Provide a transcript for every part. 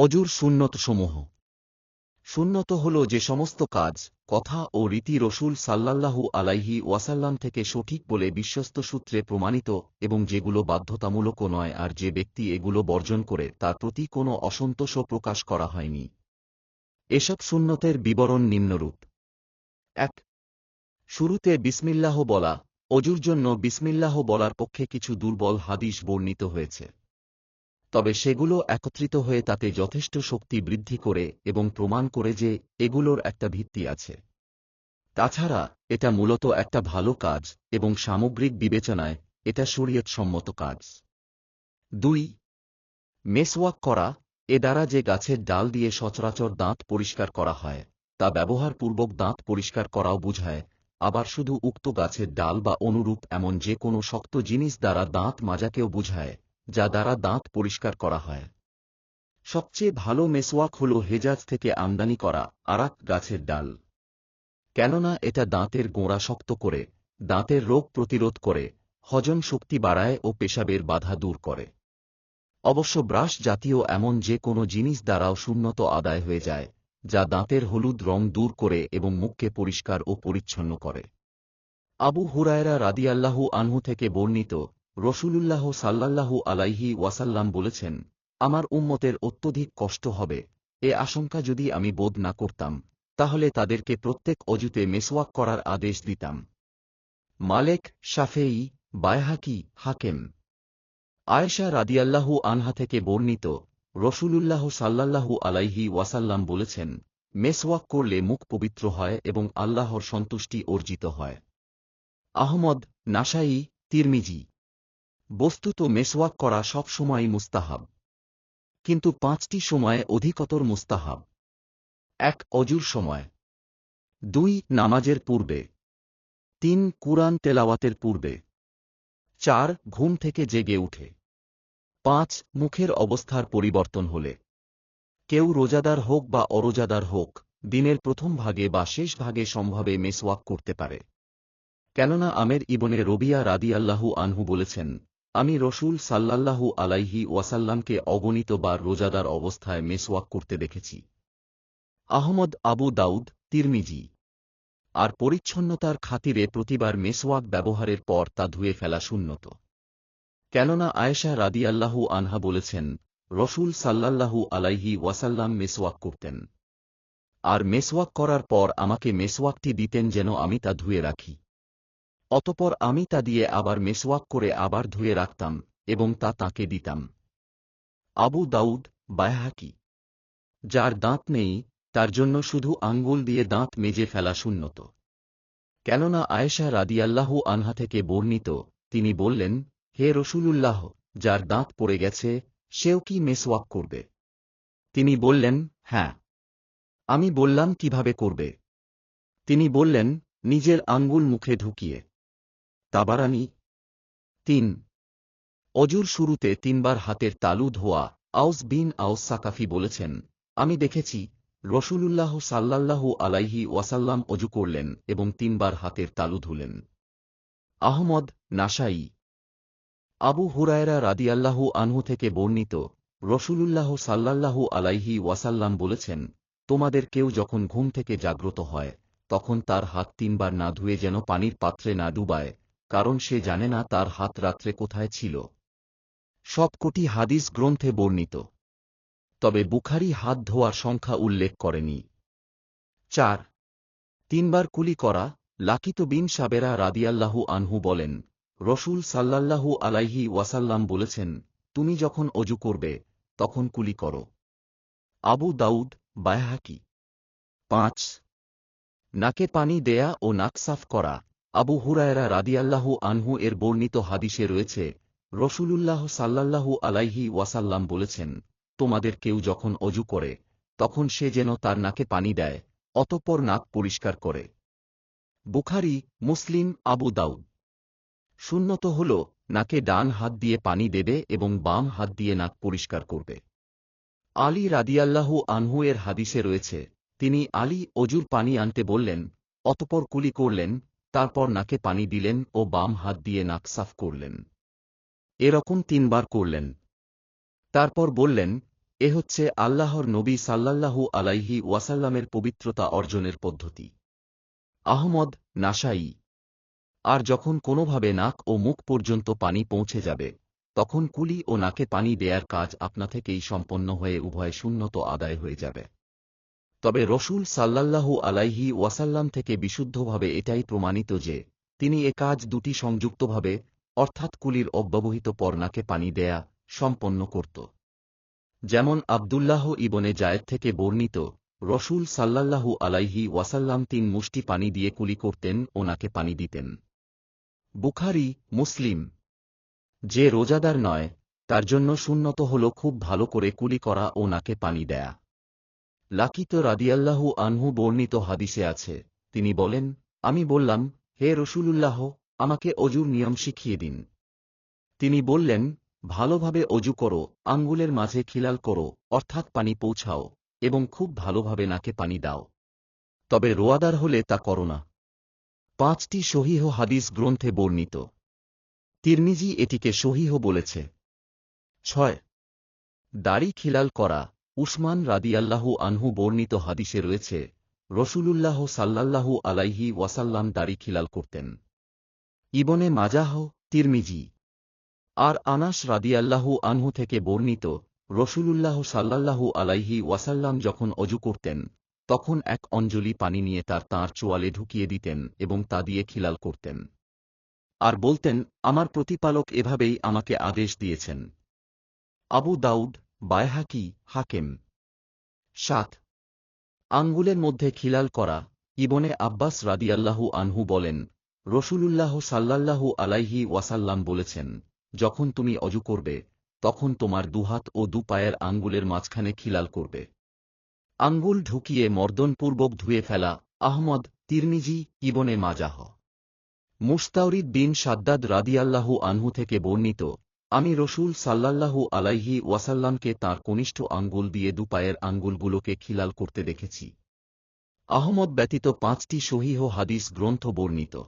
অজুর সুন্নতসমূহ। সুন্নত হল যে সমস্ত কাজ, কথা ও রীতি রসুল সাল্লাল্লাহু আলাইহি ওয়াসাল্লাম থেকে সঠিক বলে বিশ্বস্ত সূত্রে প্রমাণিত এবং যেগুলো বাধ্যতামূলকও নয় আর যে ব্যক্তি এগুলো বর্জন করে তার প্রতি কোনো অসন্তোষও প্রকাশ করা হয়নি। এসব সুন্নতের বিবরণ নিম্নরূপ। এক, শুরুতে বিসমিল্লাহ বলা। অজুর জন্য বিসমিল্লাহ বলার পক্ষে কিছু দুর্বল হাদিস বর্ণিত হয়েছে। তবে সেগুলো একত্রিত হয়ে তাতে যথেষ্ট শক্তি বৃদ্ধি করে এবং প্রমাণ করে যে এগুলোর একটা ভিত্তি আছে। তাছাড়া, এটা মূলত একটা ভালো কাজ এবং সামগ্রিক বিবেচনায় এটা শরীয়তসম্মত কাজ। দুই, মেসওয়াক করা, এ দ্বারা যে গাছের ডাল দিয়ে সচরাচর দাঁত পরিষ্কার করা হয়, তা ব্যবহারপূর্বক দাঁত পরিষ্কার করাও বুঝায়, আবার শুধু উক্ত গাছের ডাল বা অনুরূপ এমন যে কোনো শক্ত জিনিস দ্বারা দাঁত মাজাকেও বুঝায় যা দ্বারা দাঁত পরিষ্কার করা হয়। সবচেয়ে ভালো মেসওয়াক হল হেজাজ থেকে আমদানি করা আরাক গাছের ডাল। কেননা এটা দাঁতের গোড়া শক্ত করে, দাঁতের রোগ প্রতিরোধ করে, হজম শক্তি বাড়ায় ও পেশাবের বাধা দূর করে। অবশ্য ব্রাশ জাতীয় এমন যে কোনো জিনিস দ্বারাও শূন্যত আদায় হয়ে যায়, যা দাঁতের হলুদ রং দূর করে এবং মুখকে পরিষ্কার ও পরিচ্ছন্ন করে। আবু হুরায়রা রাদিয়াল্লাহু আনহু থেকে বর্ণিত রসুলুল্লাহ সাল্লাল্লাহু আলাইহি ওয়াসাল্লাম বলেছেন, আমার উম্মতের অত্যধিক কষ্ট হবে। এ আশঙ্কা যদি আমি বোধ না করতাম, তাহলে তাদেরকে প্রত্যেক অজুতে মেসওয়াক করার আদেশ দিতাম। মালেক শাফেই বায়হাকি হাকেম। আয়েশা রাদিয়াল্লাহু আনহা থেকে বর্ণিত, রসুলুল্লাহ সাল্লাল্লাহু আলাইহি ওয়াসাল্লাম বলেছেন, মেসওয়াক করলে মুখ পবিত্র হয় এবং আল্লাহর সন্তুষ্টি অর্জিত হয়। আহমদ নাসাই তিরমিজি। বস্তুত মেসওয়াক করা সব সময়ই মুস্তাহাব। কিন্তু পাঁচটি সময়ে অধিকতর মুস্তাহাব। এক, অজুর সময়। দুই, নামাজের পূর্বে। তিন, কুরআন তেলাওয়াতের পূর্বে। চার, ঘুম থেকে জেগে উঠে। পাঁচ, মুখের অবস্থার পরিবর্তন হলে। কেউ রোজাদার হোক বা অরোজাদার হোক, দিনের প্রথম ভাগে বা শেষ ভাগে সম্ভাবে মেসওয়াক করতে পারে। কেননা আমের ইবনে রবিয়া রাদিয়াল্লাহু আনহু বলেছেন আমি রসুল সাল্লাল্লাহু আলাইহি ওয়াসাল্লামকে অগণিত বার রোজাদার অবস্থায় মেসওয়াক করতে দেখেছি। আহমদ আবু দাউদ, তিরমিজি। আর পরিচ্ছন্নতার খাতিরে প্রতিবার মেসওয়াক ব্যবহারের পর তা ধুয়ে ফেলা শূন্যত কেননা আয়েশা রাদিয়াল্লাহু আনহা বলেছেন, রসুল সাল্লাল্লাহু আলাইহি ওয়াসাল্লাম মেসওয়াক করতেন। আর মেসওয়াক করার পর আমাকে মেসওয়াকটি দিতেন যেন আমি তা ধুয়ে রাখি। অতপর আমি তা দিয়ে আবার মেসওয়াক করে আবার ধুয়ে রাখতাম এবং তা তাকে দিতাম। আবু দাউদ বায়হাকি, যার দাঁত নেই, তার জন্য শুধু আঙ্গুল দিয়ে দাঁত মেজে ফেলা শূন্যত কেননা আয়েশা রাদিয়াল্লাহু আনহা থেকে বর্ণিত, তিনি বললেন, হে রসুলুল্লাহ, যার দাঁত পড়ে গেছে, সেও কি মেসওয়াক করবে? তিনি বললেন হ্যাঁ। আমি বললাম, কীভাবে করবে? তিনি বললেন, নিজের আঙ্গুল মুখে ঢুকিয়ে। তাবারানি। তিন। অজুর শুরুতে তিনবার হাতের তালু ধোয়া, আউস বিন আউস সাকাফি বলেছেন, আমি দেখেছি, রসুলুল্লাহ সাল্লাল্লাহু আলাইহি ওয়াসাল্লাম অজু করলেন এবং তিনবার হাতের তালু ধুলেন। আহমদ নাসাই। আবু হুরায়রা রাদিয়াল্লাহু আনহু থেকে বর্ণিত, রসুলুল্লাহ সাল্লাল্লাহু আলাইহি ওয়াসাল্লাম বলেছেন, তোমাদের কেউ যখন ঘুম থেকে জাগ্রত হয়, তখন তার হাত তিনবার না ধুয়ে যেন পানির পাত্রে না ডুবায়। কারণ সে জানে না তার হাত রাত্রে কোথায় ছিল। সবকটি হাদিস গ্রন্থে বর্ণিত। তবে বুখারি হাত ধোয়ার সংখ্যা উল্লেখ করেনি। চার, তিনবার কুলি করা লাকিত বিন সাবেরা রাদিয়াল্লাহু আনহু বলেন, রসুল সাল্লাল্লাহু আলাইহি ওয়াসাল্লাম বলেছেন, তুমি যখন অজু করবে, তখন কুলি করো। আবু দাউদ বায়হাকি। পাঁচ, নাকে পানি দেয়া ও নাক সাফ করা। আবু হুরায়রা রাদিয়াল্লাহু আনহু এর বর্ণিত হাদিসে রয়েছে, রসুলুল্লাহ সাল্লাল্লাহু আলাইহি ওয়াসাল্লাম বলেছেন, তোমাদের কেউ যখন অজু করে, তখন সে যেন তার নাকে পানি দেয়, অতঃপর নাক পরিষ্কার করে। বুখারি, মুসলিম, আবু দাউদ। শূন্যত হল, নাকে ডান হাত দিয়ে পানি দেবে এবং বাম হাত দিয়ে নাক পরিষ্কার করবে। আলী রাদিয়াল্লাহু আনহু এর হাদিসে রয়েছে, তিনি আলী অজুর পানি আনতে বললেন, অতপর কুলি করলেন তারপর নাকে পানি দিলেন ও বাম হাত দিয়ে নাক সাফ করলেন। এরকম তিনবার করলেন। তারপর বললেন, এ হচ্ছে আল্লাহর নবী সাল্লাল্লাহু আলাইহি ওয়াসাল্লামের পবিত্রতা অর্জনের পদ্ধতি। আহমদ, নাসাই। আর যখন কোনোভাবে নাক ও মুখ পর্যন্ত পানি পৌঁছে যাবে, তখন কুলি ও নাকে পানি দেয়ার কাজ আপনা থেকেই সম্পন্ন হয়ে উভয় শূন্যত আদায় হয়ে যাবে। তবে রসুল সাল্লাল্লাহু আলাইহি ওয়াসাল্লাম থেকে বিশুদ্ধভাবে এটাই প্রমাণিত যে, তিনি এ কাজ দুটি সংযুক্তভাবে, অর্থাৎ কুলির অব্যবহিত পর্নাকে পানি দেয়া সম্পন্ন করত। যেমন আবদুল্লাহ ইবনে জায়েদ থেকে বর্ণিত, রসুল সাল্লাল্লাহু আলাইহি ওয়াসাল্লাম তিন মুষ্টি পানি দিয়ে কুলি করতেন, ওনাকে পানি দিতেন। বুখারি, মুসলিম। যে রোজাদার নয়, তার জন্য শূন্যত হল খুব ভালো করে কুলি করা ও নাকে পানি দেয়া। লাকিত রাদিয়াল্লাহু আনহু বর্ণিত হাদিসে আছে। তিনি বলেন, আমি বললাম, হে রসুলুল্লাহ, আমাকে অজুর নিয়ম শিখিয়ে দিন। তিনি বললেন, ভালোভাবে অজু করো, আঙ্গুলের মাঝে খিলাল করো, অর্থাৎ পানি পৌঁছাও, এবং খুব ভালোভাবে নাকে পানি দাও। তবে রোয়াদার হলে তা করো না। পাঁচটি সহিহ হাদিস গ্রন্থে বর্ণিত। তিরমিজি এটিকে সহিহ বলেছে। ছয়, দাড়ি খিলাল করা উসমান রাদিয়াল্লাহু আনহু বর্ণিত হাদিসে রয়েছে, রসুলুল্লাহ সাল্লাল্লাহু আলাইহি ওয়াসাল্লাম দাড়ি খিলাল করতেন। ইবনে মাজাহ, তিরমিজি। আর আনাস রাদিয়াল্লাহু আনহু থেকে বর্ণিত, রসুলুল্লাহ সাল্লাল্লাহু আলাইহি ওয়াসাল্লাম যখন অজু করতেন, তখন এক অঞ্জলি পানি নিয়ে তার তাঁর চোয়ালে ঢুকিয়ে দিতেন এবং তা দিয়ে খিলাল করতেন। আর বলতেন, আমার প্রতিপালক এভাবেই আমাকে আদেশ দিয়েছেন। আবু দাউদ বায়হাকি, হাকেম। সাত। আঙ্গুলের মধ্যে খিলাল করা। ইবনে আব্বাস রাদিয়াল্লাহু আনহু বলেন, রসুলুল্লাহ সাল্লাল্লাহু আলাইহি ওয়াসাল্লাম বলেছেন, যখন তুমি অজু করবে, তখন তোমার দুহাত ও দুপায়ের আঙ্গুলের মাঝখানে খিলাল করবে। আঙ্গুল ঢুকিয়ে মর্দনপূর্বক ধুয়ে ফেলা, আহমদ, তিরমিজি, ইবনে মাজাহ। মুস্তাউরিদ বিন সাদ্দাদ রাদিয়াল্লাহু আনহু থেকে বর্ণিত আমি রসুল সাল্লাল্লাহু আলাইহি ওয়াসাল্লামকে তাঁর কনিষ্ঠ আঙ্গুল দিয়ে দুপায়ের আঙ্গুলগুলোকে খিলাল করতে দেখেছি। আহমদ ব্যতীত পাঁচটি সহিহ হাদিস গ্রন্থ বর্ণিত।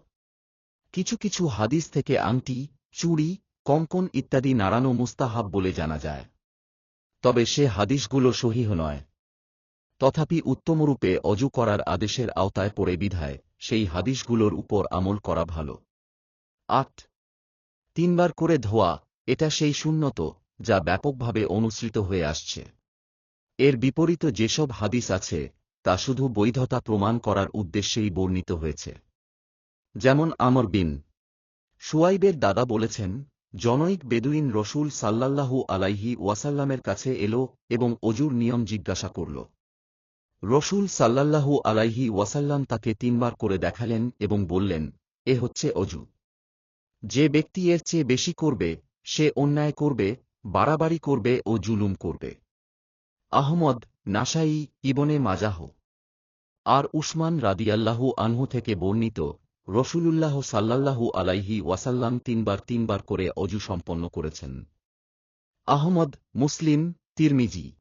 কিছু কিছু হাদিস থেকে আংটি, চুড়ি, কঙ্কন ইত্যাদি নাড়ানো মুস্তাহাব বলে জানা যায়। তবে সে হাদিসগুলো সহিহ নয়। তথাপি উত্তমরূপে অজু করার আদেশের আওতায় পড়ে বিধায় সেই হাদিসগুলোর উপর আমল করা ভালো। আট, তিনবার করে ধোয়া এটা সেই শূন্যত যা ব্যাপকভাবে অনুসৃত হয়ে আসছে। এর বিপরীত যেসব হাদিস আছে, তা শুধু বৈধতা প্রমাণ করার উদ্দেশ্যেই বর্ণিত হয়েছে। যেমন আমর বিন সুয়াইবের দাদা বলেছেন, জনৈক বেদুইন রসুল সাল্লাল্লাহু আলাইহি ওয়াসাল্লামের কাছে এলো এবং অজুর নিয়ম জিজ্ঞাসা করল। রসুল সাল্লাল্লাহু আলাইহি ওয়াসাল্লাম তাকে তিনবার করে দেখালেন এবং বললেন, এ হচ্ছে অজু। যে ব্যক্তি এর চেয়ে বেশি করবে সে অন্যায় করবে, বাড়াবাড়ি করবে ও জুলুম করবে। আহমদ নাসাই ইবনে মাজাহ। আর উসমান রাদিয়াল্লাহু আনহু থেকে বর্ণিত, রসুলুল্লাহ সাল্লাল্লাহু আলাইহি ওয়াসাল্লাম তিনবার তিনবার করে অজু সম্পন্ন করেছেন। আহমদ মুসলিম, তিরমিজি।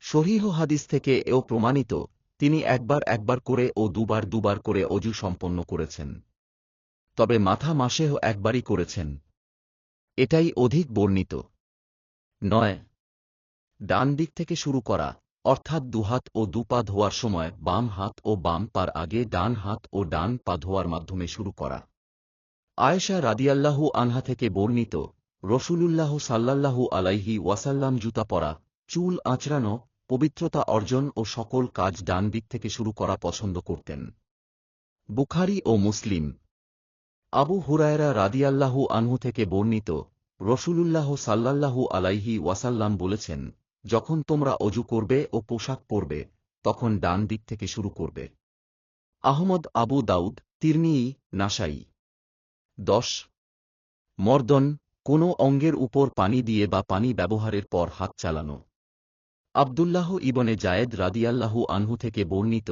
শহীহ হাদিস থেকে এও প্রমাণিত, তিনি একবার একবার করে ও দুবার দুবার করে অজু সম্পন্ন করেছেন। তবে মাথা মাসেও একবারই করেছেন। এটাই অধিক বর্ণিত। নয়। ডান দিক থেকে শুরু করা, অর্থাৎ দুহাত ও দুপা ধোয়ার সময় বাম হাত ও বাম পার আগে ডান হাত ও ডান পা ধোয়ার মাধ্যমে শুরু করা। আয়েশা রাদিয়াল্লাহু আনহা থেকে বর্ণিত, রসুলুল্লাহ সাল্লাল্লাহু আলাইহি ওয়াসাল্লাম জুতা পরা, চুল আঁচড়ানো, পবিত্রতা অর্জন ও সকল কাজ ডান দিক থেকে শুরু করা পছন্দ করতেন। বুখারি ও মুসলিম আবু হুরায়রা রাদিয়াল্লাহু আনহু থেকে বর্ণিত, রসুলুল্লাহ সাল্লাল্লাহু আলাইহি ওয়াসাল্লাম বলেছেন, যখন তোমরা অজু করবে ও পোশাক পরবে, তখন ডান দিক থেকে শুরু করবে। আহমদ আবু দাউদ তিরনি নাসাই। দশ, মর্দন, কোনো অঙ্গের উপর পানি দিয়ে বা পানি ব্যবহারের পর হাত চালানো। আবদুল্লাহ ইবনে জায়েদ রাদিয়াল্লাহু আনহু থেকে বর্ণিত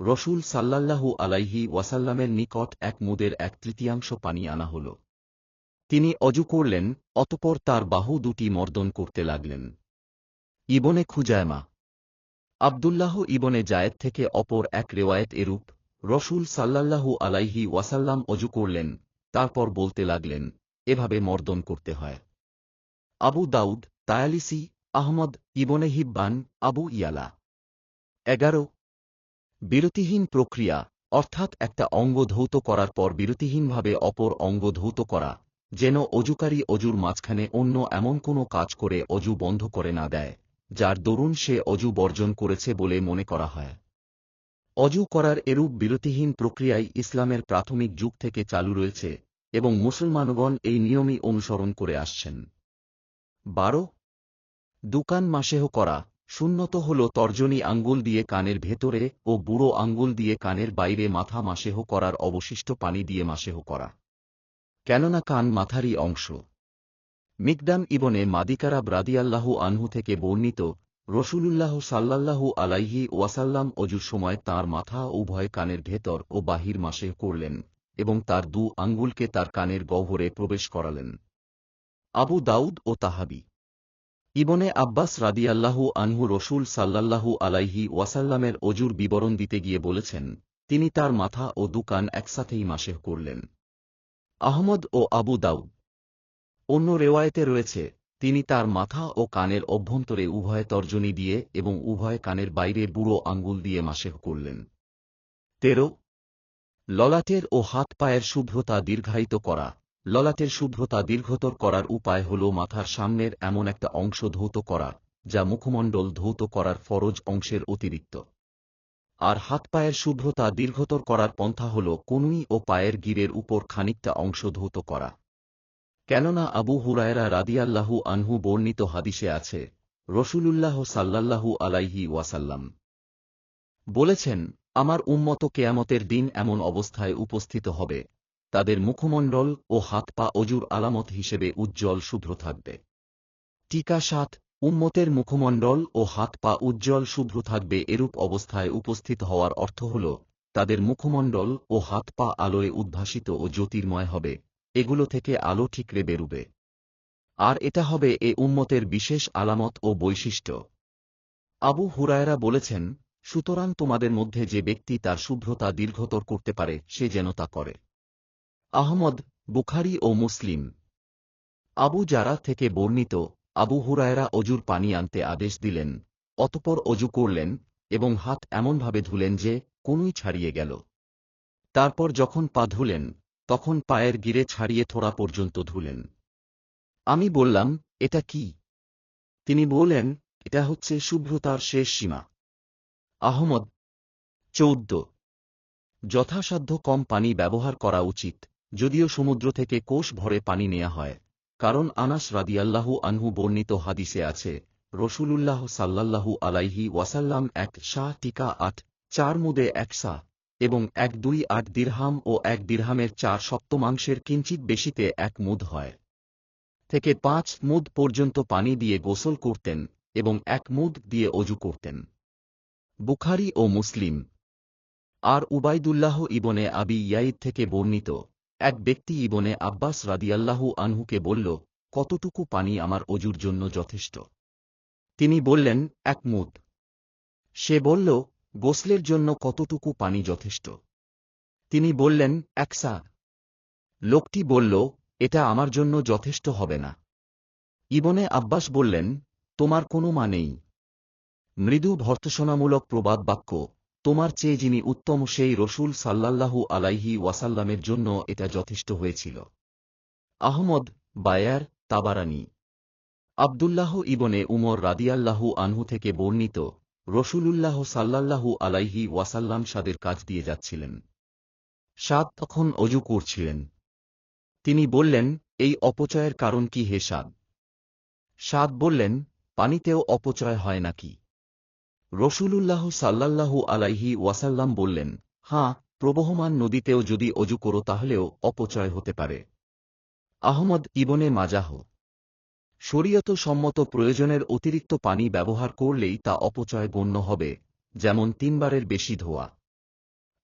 রসুল সাল্লাল্লাহু আলাইহি ওয়াসাল্লামের নিকট এক মুদের এক তৃতীয়াংশ পানি আনা হল। তিনি অজু করলেন, অতপর তার বাহু দুটি মর্দন করতে লাগলেন। ইবনে খুজায়মা আবদুল্লাহ ইবনে জায়েদ থেকে অপর এক রেওয়ায়েত এরূপ, রসুল সাল্লাল্লাহু আলাইহি ওয়াসাল্লাম অজু করলেন, তারপর বলতে লাগলেন, এভাবে মর্দন করতে হয়। আবু দাউদ, তায়ালিসি, আহমদ ইবনে হিব্বান, আবু ইয়ালা। এগারো বিরতিহীন প্রক্রিয়া, অর্থাৎ একটা অঙ্গ ধৌত করার পর বিরতিহীনভাবে অপর অঙ্গ ধৌত করা, যেন অজুকারী অজুর মাঝখানে অন্য এমন কোনো কাজ করে অজু বন্ধ করে না দেয়, যার দরুন সে অজু বর্জন করেছে বলে মনে করা হয়। অজু করার এরূপ বিরতিহীন প্রক্রিয়ায় ইসলামের প্রাথমিক যুগ থেকে চালু রয়েছে এবং মুসলমানগণ এই নিয়মই অনুসরণ করে আসছেন। বারো, দুকান মাসেহ করা শূন্যত হল তর্জনী আঙ্গুল দিয়ে কানের ভেতরে ও বুড়ো আঙ্গুল দিয়ে কানের বাইরে মাথা মাসেহ করার অবশিষ্ট পানি দিয়ে মাসেহ করা। কেননা কান মাথারই অংশ। মিকদাম ইবনে মাদিকারা ব্রাদিয়াল্লাহু আনহু থেকে বর্ণিত, রসুলুল্লাহ সাল্লাল্লাহু আলাইহি ওয়াসাল্লাম অজুর সময় তার মাথা উভয় কানের ভেতর ও বাহির মাসে করলেন এবং তার দু আঙ্গুলকে তার কানের গহ্বরে প্রবেশ করালেন। আবু দাউদ ও তাহাবি। ইবনে আব্বাস রাদিয়াল্লাহু আনহু রসুল সাল্লাল্লাহু আলাইহি ওয়াসাল্লামের অজুর বিবরণ দিতে গিয়ে বলেছেন, তিনি তার মাথা ও দুকান একসাথেই মাসেহ করলেন। আহমদ ও আবু দাউদ। অন্য রেওয়ায়েতে রয়েছে, তিনি তার মাথা ও কানের অভ্যন্তরে উভয় তর্জনী দিয়ে এবং উভয় কানের বাইরে বুড়ো আঙ্গুল দিয়ে মাসেহ করলেন। তেরো, ললাটের ও হাত পায়ের শুভ্রতা দীর্ঘায়িত করা। ললাটের শুভ্রতা দীর্ঘতর করার উপায় হল মাথার সামনের এমন একটা অংশ ধৌত করা, যা মুখমণ্ডল ধৌত করার ফরজ অংশের অতিরিক্ত। আর হাত পায়ের শুভ্রতা দীর্ঘতর করার পন্থা হল কনুই ও পায়ের গিরের উপর খানিকটা অংশ ধৌত করা। কেননা আবু হুরায়রা রাদিয়াল্লাহু আনহু বর্ণিত হাদিসে আছে, রসুলুল্লাহ সাল্লাল্লাহু আলাইহি ওয়াসাল্লাম। বলেছেন, আমার উম্মত কেয়ামতের দিন এমন অবস্থায় উপস্থিত হবে তাদের মুখমণ্ডল ও হাত পা অজুর আলামত হিসেবে উজ্জ্বল শুভ্র থাকবে। টিকা সাত, উম্মতের মুখমণ্ডল ও হাত পা উজ্জ্বল শুভ্র থাকবে এরূপ অবস্থায় উপস্থিত হওয়ার অর্থ হল, তাদের মুখমণ্ডল ও হাত পা আলোয় উদ্ভাসিত ও জ্যোতির্ময় হবে, এগুলো থেকে আলো ঠিকরে বেরুবে। আর এটা হবে এ উম্মতের বিশেষ আলামত ও বৈশিষ্ট্য। আবু হুরায়রা বলেছেন, সুতরাং তোমাদের মধ্যে যে ব্যক্তি তার শুভ্রতা দীর্ঘতর করতে পারে, সে যেন তা করে। আহমদ, বুখারি ও মুসলিম। আবু জারা থেকে বর্ণিত, আবু হুরায়রা অজুর পানি আনতে আদেশ দিলেন, অতপর অজু করলেন এবং হাত এমনভাবে ধুলেন যে কোনই ছাড়িয়ে গেল। তারপর যখন পা ধুলেন, তখন পায়ের গিরে ছাড়িয়ে থোড়া পর্যন্ত ধুলেন। আমি বললাম, এটা কি? তিনি বললেন, এটা হচ্ছে শুভ্রতার শেষ সীমা। আহমদ, চৌদ্দ। যথাসাধ্য কম পানি ব্যবহার করা উচিত। যদিও সমুদ্র থেকে কোষ ভরে পানি নেয়া হয়। কারণ আনাস রাদিয়াল্লাহু আনহু বর্ণিত হাদিসে আছে, রসুলুল্লাহ সাল্লাল্লাহু আলাইহি ওয়াসাল্লাম এক শাহ টিকা আট, চার মুদে এক সা এবং এক দুই আট দিরহাম ও এক দিরহামের চার সপ্তমাংশের কিঞ্চিত বেশিতে এক মুদ হয়। থেকে পাঁচ মুদ পর্যন্ত পানি দিয়ে গোসল করতেন এবং এক মুদ দিয়ে অজু করতেন। বুখারি ও মুসলিম। আর উবাইদুল্লাহ ইবনে আবি ইয়াইদ থেকে বর্ণিত এক ব্যক্তি ইবনে আব্বাস রাদিয়াল্লাহু আনহুকে বলল, কতটুকু পানি আমার অজুর জন্য যথেষ্ট? তিনি বললেন, এক মুদ। সে বলল, গোসলের জন্য কতটুকু পানি যথেষ্ট? তিনি বললেন, এক সা। লোকটি বলল, এটা আমার জন্য যথেষ্ট হবে না। ইবনে আব্বাস বললেন, তোমার কোনো মানেই মৃদু ভর্তসনামূলক প্রবাদ বাক্য তোমার চেয়ে যিনি উত্তম সেই রসুল সাল্লাল্লাহু আলাইহি ওয়াসাল্লামের জন্য এটা যথেষ্ট হয়েছিল। Ahmad, Bazzar, Tabarani. Abdullah ibn Umar রাদিয়াল্লাহু আনহু থেকে বর্ণিত, রসুলুল্লাহ সাল্লাল্লাহু আলাইহি ওয়াসাল্লাম সাদের কাজ দিয়ে যাচ্ছিলেন। সাদ তখন অজু করছিলেন। তিনি বললেন, এই অপচয়ের কারণ কি হে সাদ? সাদ বললেন, পানিতেও অপচয় হয় নাকি? রসুলুল্লাহ সাল্লাল্লাহু আলাইহি ওয়াসাল্লাম বললেন, হাঁ, প্রবহমান নদীতেও যদি অজু করো তাহলেও অপচয় হতে পারে। আহমদ ইবনে মাজাহ, শরীয়ত সম্মত প্রয়োজনের অতিরিক্ত পানি ব্যবহার করলেই তা অপচয় গণ্য হবে, যেমন তিনবারের বেশি ধোয়া।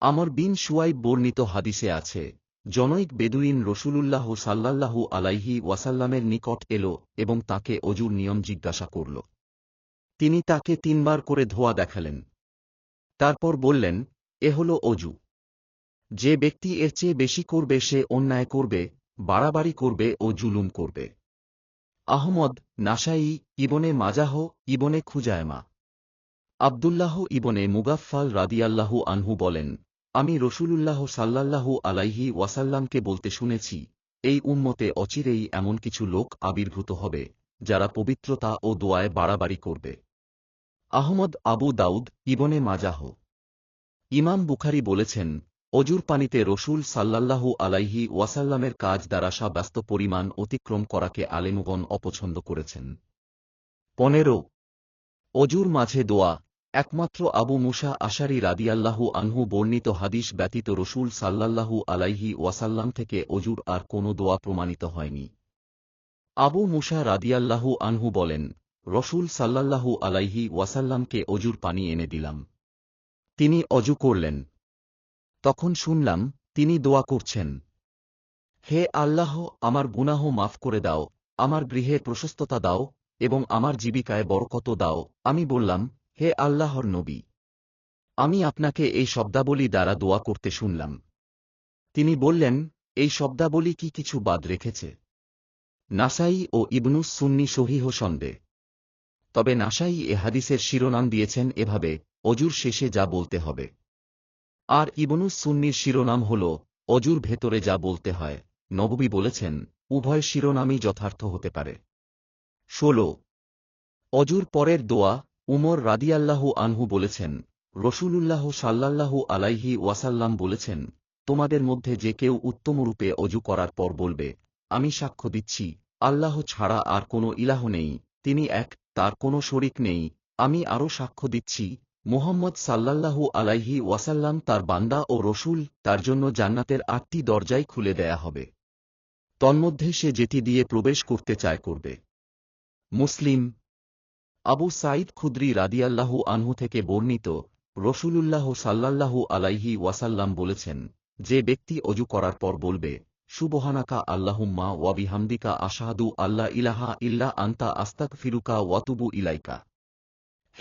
আমর বিন সুয়াইব বর্ণিত হাদিসে আছে, জনৈক বেদুইন রসুলুল্লাহ সাল্লাল্লাহু আলাইহি ওয়াসাল্লামের নিকট এল এবং তাকে অজুর নিয়ম জিজ্ঞাসা করল। তিনি তাকে তিনবার করে ধোয়া দেখালেন। তারপর বললেন, এ হল অজু। যে ব্যক্তি এর চেয়ে বেশি করবে, সে অন্যায় করবে, বাড়াবাড়ি করবে ও জুলুম করবে। আহমদ নাসাই ইবনে মাজাহ ইবনে খুজায়মা আবদুল্লাহ ইবনে মুগাফফাল রাদিয়াল্লাহু আনহু বলেন, আমি রসূলুল্লাহ সাল্লাল্লাহু আলাইহি ওয়াসাল্লামকে বলতে শুনেছি, এই উম্মতে অচিরেই এমন কিছু লোক আবির্ভূত হবে, যারা পবিত্রতা ও দোয়ায় বাড়াবাড়ি করবে। আহমদ আবু দাউদ ইবনে মাজাহ। ইমাম বুখারি বলেছেন, অজুর পানিতে রসুল সাল্লাল্লাহু আলাইহি ওয়াসাল্লামের কাজ দ্বারা ব্যস্ত পরিমাণ অতিক্রম করাকে আলেমগণ অপছন্দ করেছেন। পনেরো, অজুর মাঝে দোয়া। একমাত্র আবু মুসা আশারি রাদিয়াল্লাহু আনহু বর্ণিত হাদিস ব্যতীত রসুল সাল্লাল্লাহু আলাইহি ওয়াসাল্লাম থেকে অজুর আর কোনো দোয়া প্রমাণিত হয়নি। আবু মুসা রাদিয়াল্লাহু আনহু বলেন রসুল সাল্লাল্লাহু আলাইহি ওয়াসাল্লামকে অজুর পানি এনে দিলাম। তিনি অজু করলেন। তখন শুনলাম, তিনি দোয়া করছেন। হে আল্লাহ, আমার গুনাহ মাফ করে দাও, আমার গৃহে প্রশস্ততা দাও, এবং আমার জীবিকায় বরকত দাও। আমি বললাম, হে আল্লাহর নবী, আমি আপনাকে এই শব্দাবলী দ্বারা দোয়া করতে শুনলাম। তিনি বললেন, এই শব্দাবলী কি কিছু বাদ রেখেছে? নাসাই ও ইবনুস সুন্নি সহিহ সন্দে তবে নাসাই এ হাদিসের শিরোনাম দিয়েছেন এভাবে, অজুর শেষে যা বলতে হবে। আর ইবনুস সুন্নির শিরোনাম হল, অজুর ভেতরে যা বলতে হয়। নববী বলেছেন, উভয় শিরোনামই যথার্থ হতে পারে। ষোল, অজুর পরের দোয়া, উমর রাদিয়াল্লাহু আনহু বলেছেন, রসুলুল্লাহ সাল্লাল্লাহু আলাইহি ওয়াসাল্লাম বলেছেন, তোমাদের মধ্যে যে কেউ উত্তমরূপে অজু করার পর বলবে, আমি সাক্ষ্য দিচ্ছি, আল্লাহ ছাড়া আর কোনো ইলাহ নেই, তিনি এক তার কোনো শরিক নেই। আমি আরও সাক্ষ্য দিচ্ছি, মুহাম্মদ সাল্লাল্লাহু আলাইহি ওয়াসাল্লাম তার বান্দা ও রসুল, তার জন্য জান্নাতের আটটি দরজাই খুলে দেয়া হবে। তন্মধ্যে সে যেটি দিয়ে প্রবেশ করতে চায় করবে। মুসলিম আবু সাইদ খুদ্রি রাদিয়াল্লাহু আনহু থেকে বর্ণিত, রসুলুল্লাহ সাল্লাল্লাহু আলাইহি ওয়াসাল্লাম বলেছেন, যে ব্যক্তি অজু করার পর বলবে সুবহানাকা আল্লাহুম্মা ওয়াবিহামদিকা আশাহাদু আল্লাহ ইলাহা ইল্লা আন্তা আস্তাক ফিরুকা ওয়াতুবু ইলাইকা।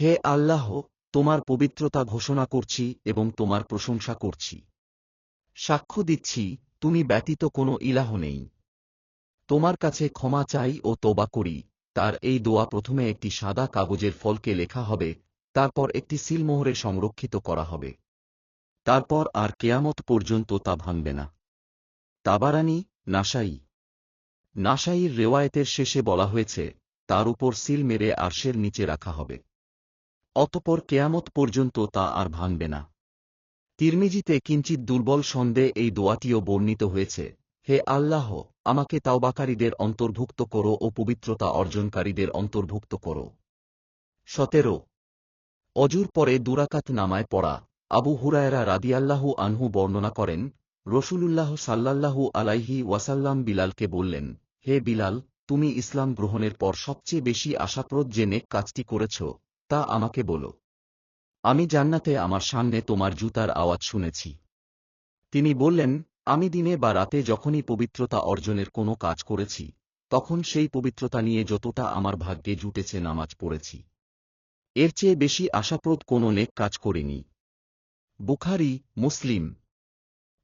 হে আল্লাহ, তোমার পবিত্রতা ঘোষণা করছি এবং তোমার প্রশংসা করছি। সাক্ষ্য দিচ্ছি, তুমি ব্যতীত কোনো ইলাহ নেই। তোমার কাছে ক্ষমা চাই ও তোবা করি। তার এই দোয়া প্রথমে একটি সাদা কাগজের ফলকে লেখা হবে, তারপর একটি সিলমোহরে সংরক্ষিত করা হবে। তারপর আর কেয়ামত পর্যন্ত তা ভাঙবে না। তাবারানি, নাসাই। নাসাইর রেওয়ায়েতের শেষে বলা হয়েছে, তার উপর সিল মেরে আরশের নিচে রাখা হবে। অতপর কেয়ামত পর্যন্ত তা আর ভাঙবে না। তিরমিজিতে কিঞ্চিত দুর্বল সন্দেহ এই দোয়াটিও বর্ণিত হয়েছে, হে আল্লাহ, আমাকে তাওবাকারীদের অন্তর্ভুক্ত করো ও পবিত্রতা অর্জনকারীদের অন্তর্ভুক্ত করো। সতেরো। অজুর পরে দুরাকাত নামায় পড়া। আবু হুরায়রা রাদিয়াল্লাহু আনহু বর্ণনা করেন রসুলুল্লাহ সাল্লাল্লাহু আলাইহি ওয়াসাল্লাম বিলালকে বললেন, হে বিলাল, তুমি ইসলাম গ্রহণের পর সবচেয়ে বেশি আশাপ্রদ যে নেক কাজটি করেছ, তা আমাকে বলো। আমি জান্নাতে আমার সামনে তোমার জুতার আওয়াজ শুনেছি। তিনি বললেন, আমি দিনে বা রাতে যখনই পবিত্রতা অর্জনের কোনো কাজ করেছি, তখন সেই পবিত্রতা নিয়ে যতটা আমার ভাগ্যে জুটেছে নামাজ পড়েছি। এর চেয়ে বেশি আশাপ্রদ কোনো নেক কাজ করিনি। বুখারি, মুসলিম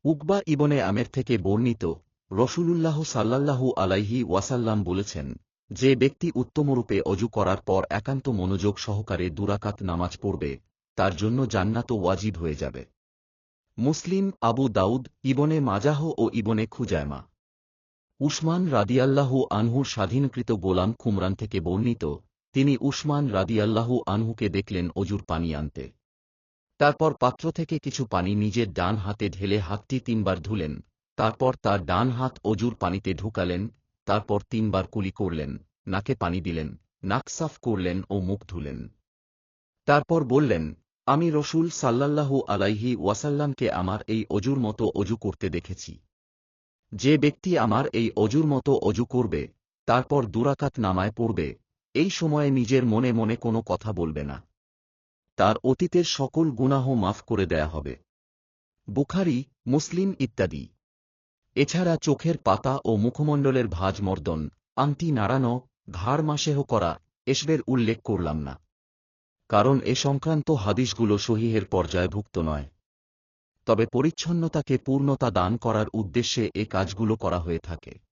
উকবা ইবনে আমের থেকে বর্ণিত রসুলুল্লাহ সাল্লাল্লাহু আলাইহি ওয়াসাল্লাম বলেছেন, যে ব্যক্তি উত্তমরূপে অজু করার পর একান্ত মনোযোগ সহকারে দুরাকাত নামাজ পড়বে, তার জন্য জান্নাত ওয়াজিব হয়ে যাবে। মুসলিম আবু দাউদ, ইবনে মাজাহ ও ইবনে খুজায়মা উসমান রাদিয়াল্লাহু আনহুর স্বাধীনকৃত গোলাম কুমরান থেকে বর্ণিত, তিনি উসমান রাদিয়াল্লাহু আনহুকে দেখলেন অজুর পানি আনতে। তারপর পাত্র থেকে কিছু পানি নিজের ডান হাতে ঢেলে হাতটি তিনবার ধুলেন। তারপর তার ডান হাত অজুর পানিতে ঢুকালেন। তারপর তিনবার কুলি করলেন, নাকে পানি দিলেন, নাক সাফ করলেন ও মুখ ধুলেন। তারপর বললেন, আমি রসুল সাল্লাল্লাহু আলাইহি ওয়াসাল্লামকে আমার এই অজুর মতো অজু করতে দেখেছি। যে ব্যক্তি আমার এই অজুর মতো অজু করবে, তারপর দুরাকাত নামায় পড়বে, এই সময়ে নিজের মনে মনে কোনো কথা বলবে না। তার অতীতের সকল গুনাহ মাফ করে দেয়া হবে। বুখারি, মুসলিম ইত্যাদি। এছাড়া চোখের পাতা ও মুখমণ্ডলের ভাজ মর্দন, আংটি নাড়ানো, ঘাড় মাসেহ করা, এসবের উল্লেখ করলাম না। কারণ এ সংক্রান্ত হাদিসগুলো সহিহের পর্যায়ভুক্ত নয়। তবে পরিচ্ছন্নতাকে পূর্ণতা দান করার উদ্দেশ্যে এ কাজগুলো করা হয়ে থাকে।